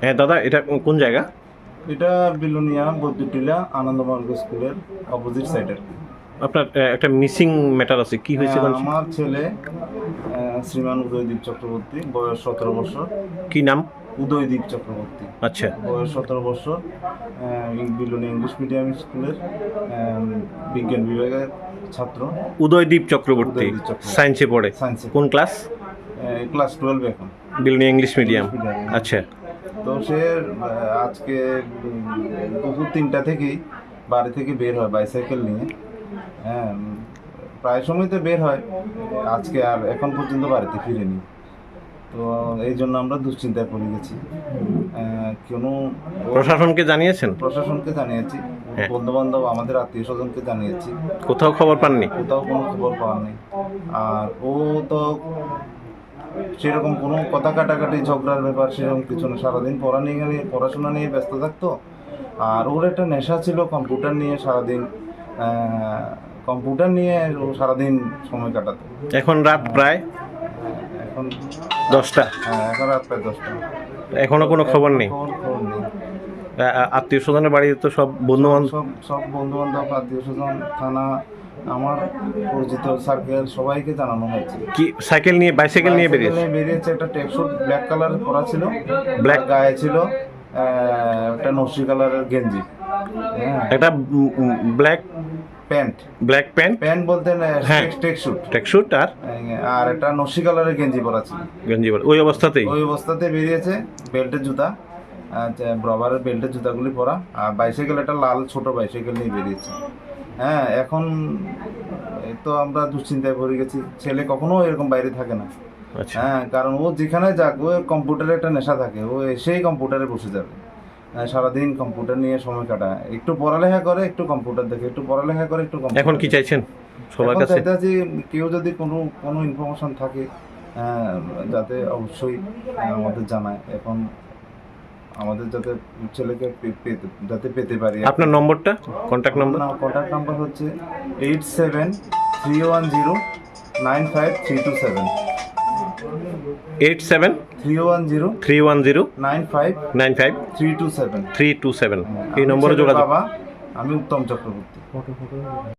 হ্যাঁ দাদা এটা কোন জায়গা? এটা বিলুনিয়া বৈদ্যুটিলা আনন্দমার্গ স্কুলের অপোজিট সাইডে আপনার একটা মিসিং ম্যাটার আছে কি হয়েছে হ্যাঁ, আমার ছেলে শ্রীমান উদয়দীপ চক্রবর্তী বয়স সতেরো বছর। কি নাম? উদয়দীপ চক্রবর্তী। আচ্ছা। বয়স সতেরো বছর বিলুনিয়া ইংলিশ মিডিয়াম স্কুলের বিজ্ঞান বিভাগের ছাত্র। উদয়দীপ চক্রবর্তী। সায়েন্সে পড়ে। সায়েন্সে কোন ক্লাস ক্লাস টুয়েলভ এখন। বিলনি ইংলিশ মিডিয়াম আচ্ছা। তো সে আজকে দুপুর তিনটা থেকেই বাড়ি থেকে বের হয় বাইসাইকেল নিয়ে। হ্যাঁ প্রায় সময় তো বের হয়। আজকে আর এখন পর্যন্ত বাড়িতে ফিরেনি। তো এই জন্য আমরা দুশ্চিন্তায় পড়ে গেছি। কোনো প্রশাসনকে জানিয়েছেন? প্রশাসনকে জানিয়েছি। হ্যাঁ। বন্ধু বান্ধব আমাদের আত্মীয় স্বজনকে জানিয়েছি। কোথাও খবর পাননি? কোথাও কোনো খবর পাওয়া নেই। আর ও তো সেরকম কোনো কথা কাটাকাটি ঝগড়ার ব্যাপার সেরকম কিছু না। সারাদিন পড়া নিয়ে পড়াশোনা নিয়ে ব্যস্ত থাকতো। আর ওর একটা নেশা ছিল কম্পিউটার নিয়ে সারাদিন কম্পিউটার নিয়ে ও সারাদিন সময় কাটাতো। এখন রাত প্রায় এখন দশটা। হ্যাঁ, এখন রাত প্রায় দশটা। এখনও কোনো খবর নেই? খবর নেই। আত্মীয় স্বজনের বাড়িতে তো সব বন্ধু বান্ধব সব সব বন্ধু বান্ধব আত্মীয় স্বজন থানা আমার পরিচিত সার্কেল সবাইকে জানানো হয়েছে। কি সাইকেল নিয়ে বাইসাইকেল নিয়ে বেরিয়েছে? বেরিয়েছে একটা টেকশুট ব্ল্যাক কালার পরা ছিল। ব্ল্যাক গায়ে ছিল একটা নসি কালারের গেঞ্জি। হ্যাঁ। একটা black pant. Black pant pant বলতে হ্যাঁ। টেকশুট ট্যাকশুট আর? আর একটা নসি কালারের গেঞ্জি পরা ছিল। গঞ্জি ওই অবস্থাতেই? ওই অবস্থাতে বেরিয়েছে বেল্টের জুতা। রবারের বেল্টের জুতাগুলি পরা। আর বাইসাইকেল একটা লাল ছোট বাইসাইকেল নিয়ে বেরিয়েছে। হ্যাঁ এখন তো আমরা দুশ্চিন্তায় পড়ে গেছি। ছেলে কখনো এরকম বাইরে থাকে না। আচ্ছা। হ্যাঁ কারণ ও যেখানে যাক ও কম্পিউটারে একটা নেশা থাকে। ও সেই কম্পিউটারে বসে যাবে। হ্যাঁ, সারাদিন কম্পিউটার নিয়ে সময় কাটায়। একটু পড়ালেখা করে একটু কম্পিউটার দেখে। একটু পড়ালেখা করে একটু এখন কি চাইছেন সবার কাছে? চাইতে কেউ যদি কোনো কোনো ইনফরমেশন থাকে আহ, যাতে অবশ্যই আমাদের জানায়। এখন আমাদের যাতে ছেলেকে যাতে পেতে পারি। আপনার নম্বরটা? কন্ট্যাক্ট নম্বর কন্ট্যাক্ট নম্বর হচ্ছে eight seven three one zero nine five three two seven eight seven three one zero three one zero nine five nine five three two seven three two seven এই নম্বরে যোগাযোগ। আমি উত্তম চক্রবর্তী।